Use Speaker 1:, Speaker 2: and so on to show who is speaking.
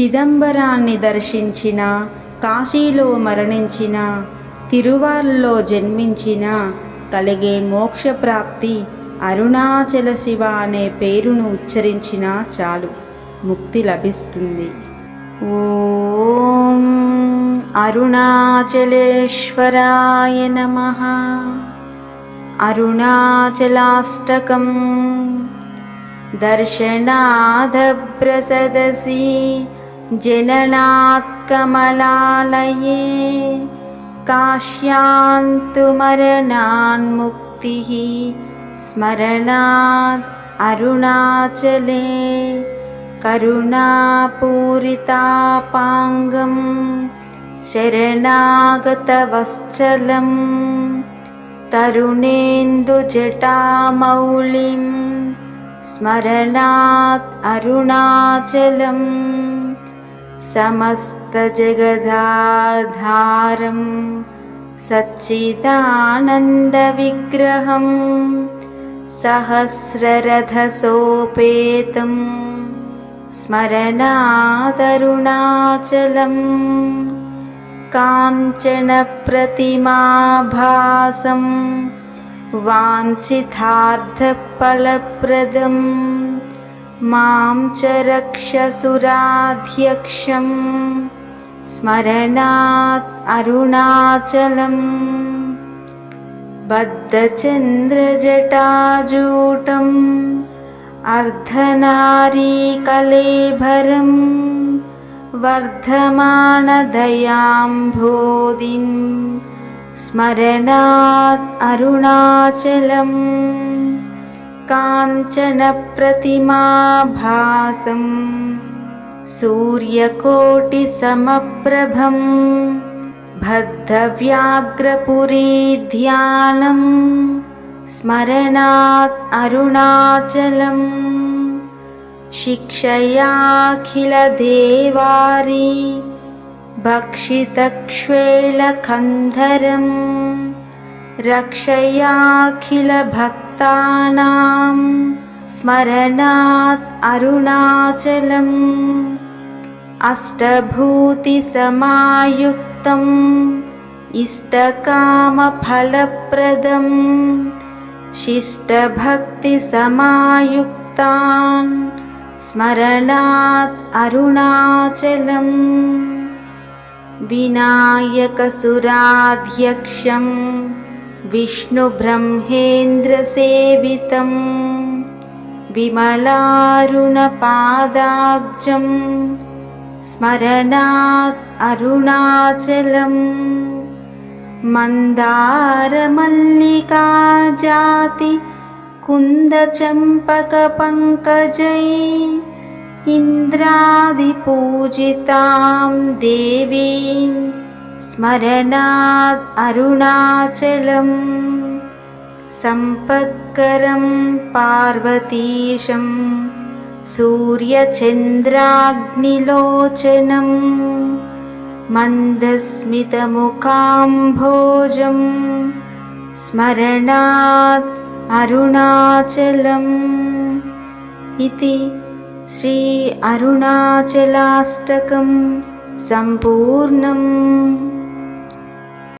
Speaker 1: చిదంబరాన్ని దర్శించిన కాశీలో మరణించిన తిరువార్లో జన్మించిన కలిగే మోక్షప్రాప్తి అరుణాచల శివ అనే పేరును ఉచ్చరించినా చాలు ముక్తి లభిస్తుంది. ఓం అరుణాచలేశ్వరాయ నమ. అరుణాచలాష్టకం. దర్శనాధప్రసదసి जननात्कमलालये काश्यान्तु मरणान्मुक्तिः स्मरणात् अरुणाचले करुणापूरितापाङ्गं शरणागतवश्चलं तरुणेन्दुजटामौलिम् स्मरणात् अरुणाचलं समस्तजगदाधारं सच्चिदानन्दविग्रहं सहस्ररथसोपेतं स्मरणादरुणाचलं काञ्चनप्रतिमाभासम् वाञ्छितार्थफलप्रदं मां च रक्षसुराध्यक्षं स्मरणात् अरुणाचलम्। बद्धचन्द्रजटाजूटम् अर्धनारीकलेभरं वर्धमानदयाम्भोदिम् स्मरणात् अरुणाचलं काञ्चनप्रतिमाभासं सूर्यकोटिसमप्रभं बद्धव्याघ्रपुरीध्यानं स्मरणात् अरुणाचलम् शिक्षयाखिलदेवारी भक्षितक्ष्वेलकन्धरं रक्षयाखिलभक्तानां स्मरणात् अरुणाचलम् अष्टभूतिसमायुक्तम् इष्टकामफलप्रदं शिष्टभक्तिसमायुक्तान् स्मरणात् अरुणाचलम् विनायकसुराध्यक्षं विष्णुब्रह्मेन्द्रसेवितं विमलारुणपादाब्जं स्मरणात् अरुणाचलम् मन्दारमल्लिकाजाति कुन्दचम्पकपङ्कजै इन्द्रादिपूजितां देवीं स्मरणात् अरुणाचलम् सम्पत्करं पार्वतीशं सूर्यचन्द्राग्निलोचनं मन्दस्मितमुखाम्भोजं स्मरणात् अरुणाचलम् इति श्री अरुणाचलाष्टकं सम्पूर्णम्